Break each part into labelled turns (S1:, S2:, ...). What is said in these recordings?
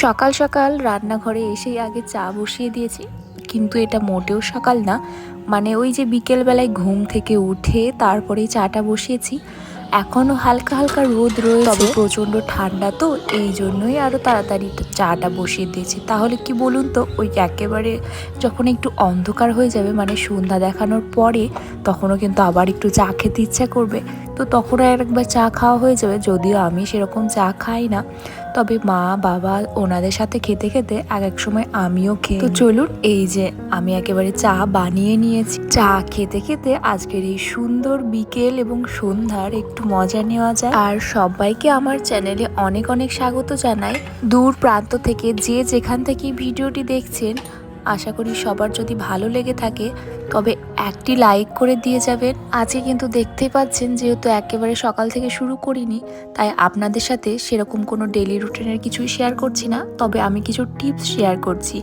S1: সকাল সকাল রান্নাঘরে এসেই আগে চা বসিয়ে দিয়েছি। কিন্তু এটা মোটেও সকাল না। মানে ওই যে বিকেলবেলায় ঘুম থেকে উঠে তারপরে চাটা বসিয়েছি। এখনও হালকা হালকা রোদ রয়েছে। তবে প্রচণ্ড ঠান্ডা তো, এই জন্যই আরও তাড়াতাড়ি চাটা বসিয়ে দিয়েছি। তাহলে কি বলুন তো, ওই একেবারে যখন একটু অন্ধকার হয়ে যাবে মানে সন্ধ্যা দেখানোর পরে, তখনও কিন্তু আবার একটু চা খেতে ইচ্ছা করবে। তো তখনও একবার চা খাওয়া হয়ে যাবে, যদিও আমি সেরকম চা খাই না। তবে মা, বাবা ওনাদের সাথে খেতে খেতে এক এক সময় আমিও খেয়ে তো চলুন, এই যে আমি একেবারে চা বানিয়ে নিয়েছি। চা খেতে খেতে আজকের এই সুন্দর বিকেল এবং সন্ধ্যার একটু মজা নেওয়া যায়। আর সবাইকে আমার চ্যানেলে অনেক অনেক স্বাগত জানাই। দূর প্রান্ত থেকে যে যেখান থেকে ভিডিওটি দেখছেন, আশা করি সবার যদি ভালো লেগে থাকে, তবে একটি লাইক করে দিয়ে যাবেন। আজকে কিন্তু দেখতেই পাচ্ছেন যেহেতু একেবারে সকাল থেকে শুরু করিনি, তাই আপনাদের সাথে সেরকম কোনো ডেলি রুটিনের কিছুই শেয়ার করছি না। তবে আমি কিছু টিপস শেয়ার করছি।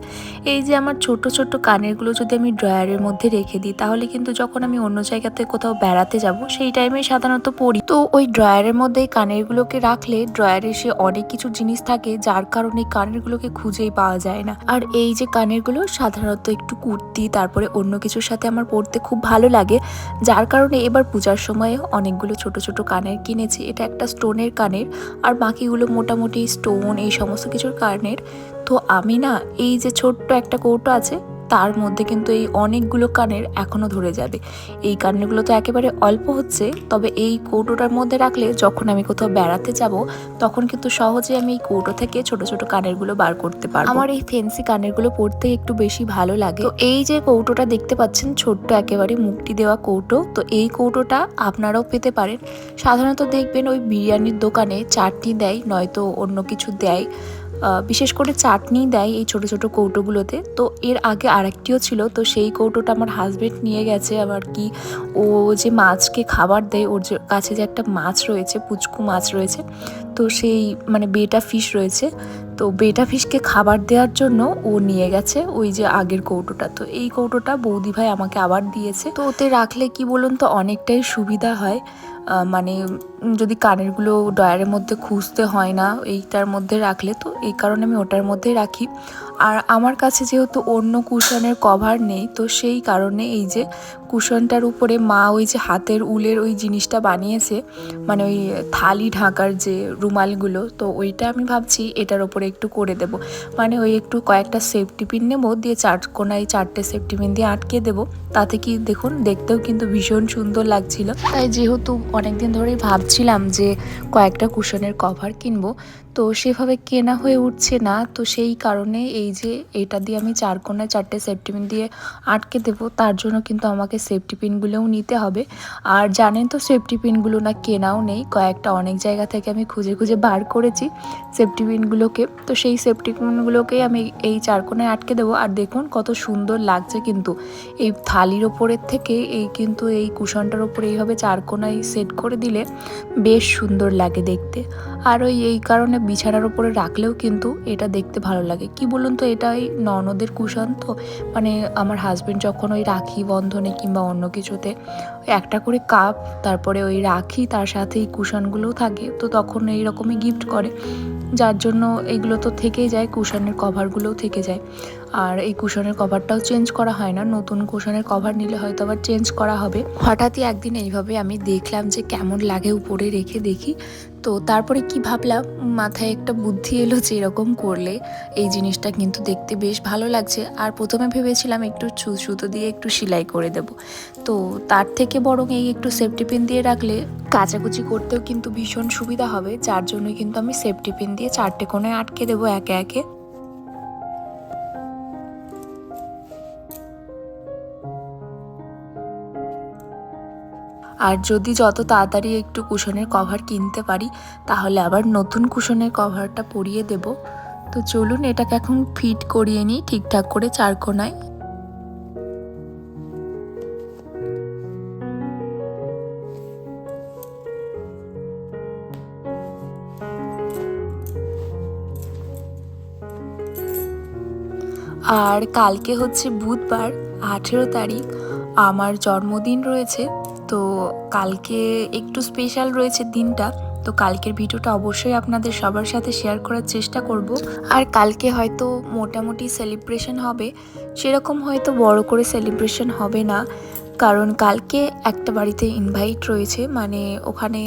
S1: এই যে আমার ছোট ছোট কানেরগুলো যদি আমি ড্রয়ারের মধ্যে রেখে দিই, তাহলে কিন্তু যখন আমি অন্য জায়গাতে কোথাও বেড়াতে যাব, সেই টাইমে সাধারণত পড়ি। তো ওই ড্রয়ারের মধ্যে কানেরগুলোকে রাখলে ড্রয়ারে সে অনেক কিছু জিনিস থাকে, যার কারণে কানেরগুলোকে খুঁজেই পাওয়া যায় না। আর এই যে কানেরগুলো সাধারণত একটু কুর্তি, তারপরে অন্য কিছুর সাথে আমার পরতে খুব ভালো লাগে। যার কারণে এবার পূজার সময়ে অনেকগুলো ছোট ছোট কানের কিনেছি। এটা একটা স্টোনের কানের আর বাকিগুলো মোটামুটি স্টোন এই সমস্ত কিছুর কানের। তো আমি না এই যে ছোট্ট একটা কৌটো আছে তার মধ্যে কিন্তু এই অনেকগুলো কানের এখনও ধরে যাবে। এই কানেরগুলো তো একেবারে অল্প হচ্ছে, তবে এই কৌটোটার মধ্যে রাখলে যখন আমি কোথাও বেড়াতে যাব, তখন কিন্তু সহজে আমি এই কৌটো থেকে ছোট ছোট কানেরগুলো বার করতে পারব। আমার এই ফেন্সি কানেরগুলো পরতে একটু বেশি ভালো লাগে। তো এই যে কৌটোটা দেখতে পাচ্ছেন, ছোট্ট একেবারে মুক্তি দেওয়া কৌটো, তো এই কৌটোটা আপনারাও পেতে পারেন। সাধারণত দেখবেন ওই বিরিয়ানির দোকানে চাটনি দেয়, নয়তো অন্য কিছু দেয়। বিশেষ করে চাটনি দেয় এই ছোট ছোট কৌটোগুলোতে। তো এর আগে আরেকটিও ছিল, তো সেই কৌটোটা আমার হাজবেন্ড নিয়ে গেছে। আবার কি, ও যে মাছকে খাবার দেয়, ওর কাছে যে একটা মাছ রয়েছে, পুচকু মাছ রয়েছে, তো সেই মানে বেটা ফিশ রয়েছে। তো বেটা ফিশকে খাবার দেওয়ার জন্য ও নিয়ে গেছে ওই যে আগের কৌটোটা। তো এই কৌটোটা বৌদি ভাই আমাকে আবার দিয়েছে। তো ওতে রাখলে কি বলুন তো, অনেকটাই সুবিধা হয়। মানে যদি কানেরগুলো ডয়ারের মধ্যে খুঁজতে হয় না, এইটার মধ্যে রাখলে, তো এই কারণে আমি ওটার মধ্যে রাখি। আর আমার কাছে যেহেতু অন্য কুশনের কভার নেই, তো সেই কারণে এই যে কুশনটার উপরে মা ওই যে হাতের উলের ওই জিনিসটা বানিয়েছে মানে ওই থালি ঢাকার যে রুমালগুলো, তো ওইটা আমি ভাবছি এটার ওপরে একটু করে দেব। মানে ওই একটু কয়েকটা সেফটি পিন নেব, দিয়ে চার কোনায় চারটে সেফটি পিন দিয়ে আটকে দেবো। তাতে কি দেখুন, দেখতেও কিন্তু ভীষণ সুন্দর লাগছিল। তাই যেহেতু অনেকদিন ধরেই ভাবছিলাম যে কয়েকটা কুশনের কভার কিনবো তো সেভাবে কেনা হয়ে উঠছে না। তো সেই কারণে এই যে এটা দিয়ে আমি চার কোনায় চারটে সেফটি পিন দিয়ে আটকে দেবো, তার জন্য কিন্তু আমাকে সেফটি পিনগুলোও নিতে হবে। আর জানেন তো সেফটি পিনগুলো না কেনাও নেই, কয়েকটা অনেক জায়গা থেকে আমি খুঁজে খুঁজে বার করেছি সেফটি পিনগুলোকে তো সেই সেফটি পিনগুলোকেই আমি এই চার কোনায় আটকে দেবো। আর দেখুন কত সুন্দর লাগছে কিন্তু। এই থালির ওপরের থেকে এই কিন্তু এই কুশনটার ওপরে এইভাবে চার কোনায় সেট করে দিলে বেশ সুন্দর লাগে দেখতে। আর ওই এই কারণে বিছানার উপরে রাখলেও কিন্তু এটা দেখতে ভালো লাগে। কি বলুন তো, এটাই ননদের কুশন তো? মানে আমার হাজব্যান্ড যখন ওই রাখি বন্ধনে কিংবা অন্য কিছুতে একটা করে কাপ তারপরে ওই রাখি, তার সাথে এই কুশনগুলোও থাকে, তো তখন এই রকমই গিফট করে। যার জন্য এগুলো তো থেকেই যায়, কুশনের কভারগুলোও থেকে যায়। আর এই কুশনের কভারটাও চেঞ্জ করা হয় না। নতুন কুশনের কভার নিলে হয়তো আবার চেঞ্জ করা হবে। হঠাৎই একদিন এইভাবে আমি দেখলাম যে কেমন লাগে উপরে রেখে দেখি। তো তারপরে কি ভাবলাম, মাথায় একটা বুদ্ধি এলো যে এরকম করলে এই জিনিসটা কিন্তু দেখতে বেশ ভালো লাগছে। আর প্রথমে ভেবেছিলাম একটু সুতো দিয়ে একটু সেলাই করে দেব। তো তার থেকে বরং এই একটু সেফটি পিন দিয়ে রাখলে কাচাকুচি করতেও কিন্তু ভীষণ সুবিধা হবে। যার জন্য কিন্তু আমি সেফটি পিন দিয়ে চারটে কোণে আটকে দেবো একে একে। আর যদি যত তাড়াতাড়ি একটু কুশনের কভার কিনতে পারি, তাহলে আবার নতুন কুশনের কভারটা পরিয়ে দেব। তো চলুন, এটাকে এখন ফিট করিয়ে নিই ঠিকঠাক করে চার কোনায়। আর কালকে হচ্ছে বুধবার, আঠেরো তারিখ, আমার জন্মদিন রয়েছে। তো কালকে একটু স্পেশাল রয়েছে দিনটা,
S2: তো কালকের ভিডিওটা অবশ্যই আপনাদের সবার সাথে শেয়ার করার চেষ্টা করব। আর কালকে হয়তো মোটামুটি সেলিব্রেশন হবে, সেরকম হয়তো বড় করে সেলিব্রেশন হবে না। কারণ কালকে একটা বাড়িতে ইনভাইট রয়েছে মানে ওখানে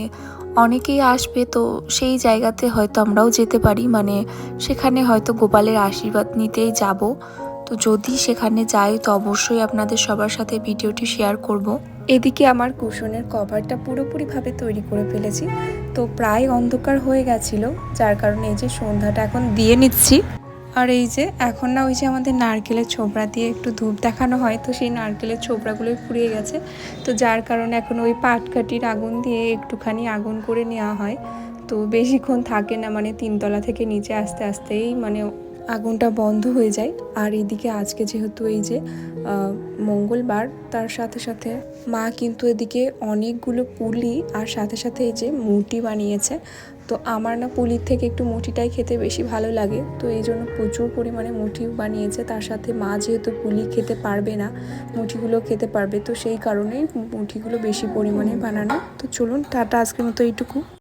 S2: অনেকেই আসবে, তো সেই জায়গাতে হয়তো আমরাও যেতে পারি মানে সেখানে হয়তো গোপালের আশীর্বাদ নিতেই যাব। তো যদি সেখানে যাই, তো অবশ্যই আপনাদের সবার সাথে ভিডিওটি শেয়ার করব। এদিকে আমার কুশনের কভারটা পুরোপুরিভাবে তৈরি করে ফেলেছি। তো প্রায় অন্ধকার হয়ে গেছিল, যার কারণে এই যে সন্ধ্যাটা এখন দিয়ে নিচ্ছি। আর এই যে এখন না ওই যে আমাদের নারকেলের ছোবড়া দিয়ে একটু ধূপ দেখানো হয়, তো সেই নারকেলের ছোবড়াগুলোই ফুরিয়ে গেছে। তো যার কারণে এখন ওই পাটকাঠির আগুন দিয়ে একটুখানি আগুন করে নেওয়া হয়। তো বেশিক্ষণ থাকে না মানে তিনতলা থেকে নিচে আস্তে আস্তেই মানে আগুনটা বন্ধ হয়ে যায়। আর এদিকে আজকে যেহেতু এই যে মঙ্গলবার, তার সাথে সাথে মা কিন্তু এদিকে অনেকগুলো পুলি আর সাথে সাথে এই যে মুটি বানিয়েছে। তো আমার না পুলির থেকে একটু মুঠিটাই খেতে বেশি ভালো লাগে। তো এই জন্য প্রচুর পরিমাণে মুঠি বানিয়েছে। তার সাথে মা যেহেতু পুলি খেতে পারবে না মুঠিগুলো খেতে পারবে, তো সেই কারণেই মুঠিগুলো বেশি পরিমাণে বানানো। তো চলুন, টাটা, আজকের মতো এইটুকু।